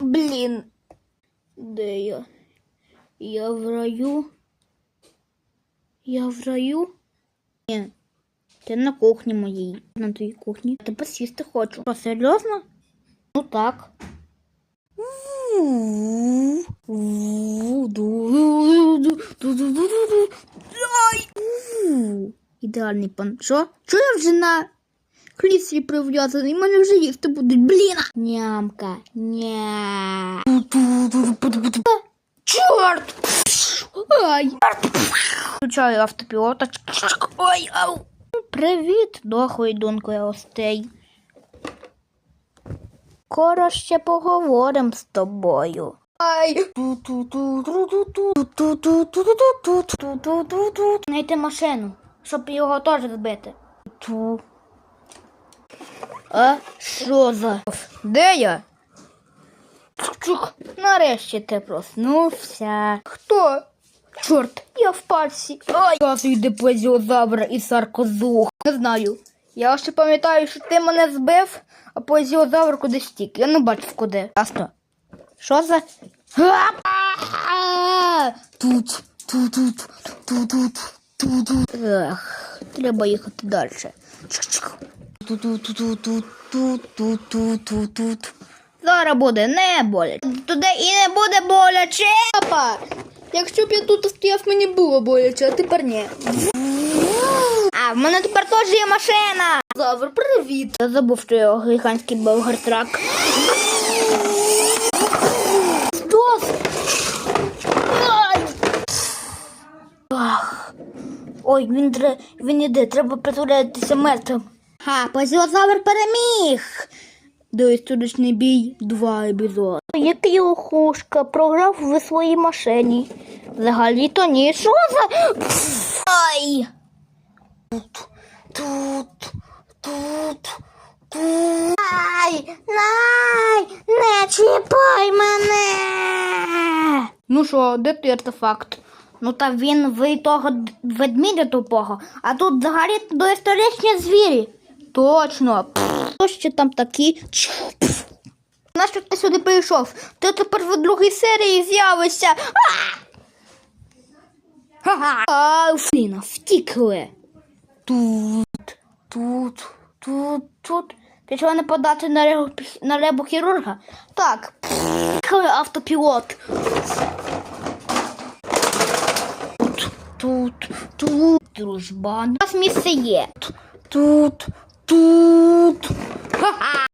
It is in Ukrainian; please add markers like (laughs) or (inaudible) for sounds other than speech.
Блін. Де я? Я в раю. Я в раю? Ні. Ти на кухні моїй. На твоїй кухні. Тебе сісти хочу. Що, серйозно? Ну так. Ай! Ідеальний пан. Що? Що я вже на кріслі прив'язаний? Мене вже їсти будуть. Блін! Нямка. Ня. Чорт! Ай! Включаю автопілота. Ой, ау! Привіт, дохлий донко гостей. Скоро ще поговорим з тобою. Ай! Знайти машину, щоб його теж збити. А що за? Де я? Чук, нарешті ти проснувся. Хто? Чорт, я в пальці. Ай! Касу йде плезіозавра і саркозух. Не знаю. Я ще пам'ятаю, що ти мене збив, а плезіозавр кудись втік. Я не бачив куди. Ясно. Що за? Тут, тут, тут, тут, тут, тут, тут. Ех, треба їхати далі. Чик-чик. Тут. Зараз буде не боляче. Туди і не буде боляче. Папа, якщо б я тут стояв, мені було боляче, а тепер ні. А, в мене тепер теж є машина. Завр, привіт. Я забув, що я гігантський болгартрак. Стос! Ой, він, він іде, треба притворятися мертвим. Ха, позіозавр переміг. Доісторичний бій, два епізоди. Який охушка програв в своїй машині. Взагалі-то ні. Що за? Ай! Тут, тут, тут, тут. Ай, най, не чіпай мене. Ну що, де той артефакт? Ну та він в того ведмідя тупого, а тут взагалі доісторичні звірі. Точно. Хто ще там такі? Нащо ти сюди прийшов? Ти тепер в другій серії з'явишся. Фліна, втікли. Тут, тут, тут, тут. Пішла не подати на ребу, на ребу хірурга? Так. Втікли автопілот. Тут, тут, тут. Дружбан. У нас місце є. Тут, tudo. (laughs)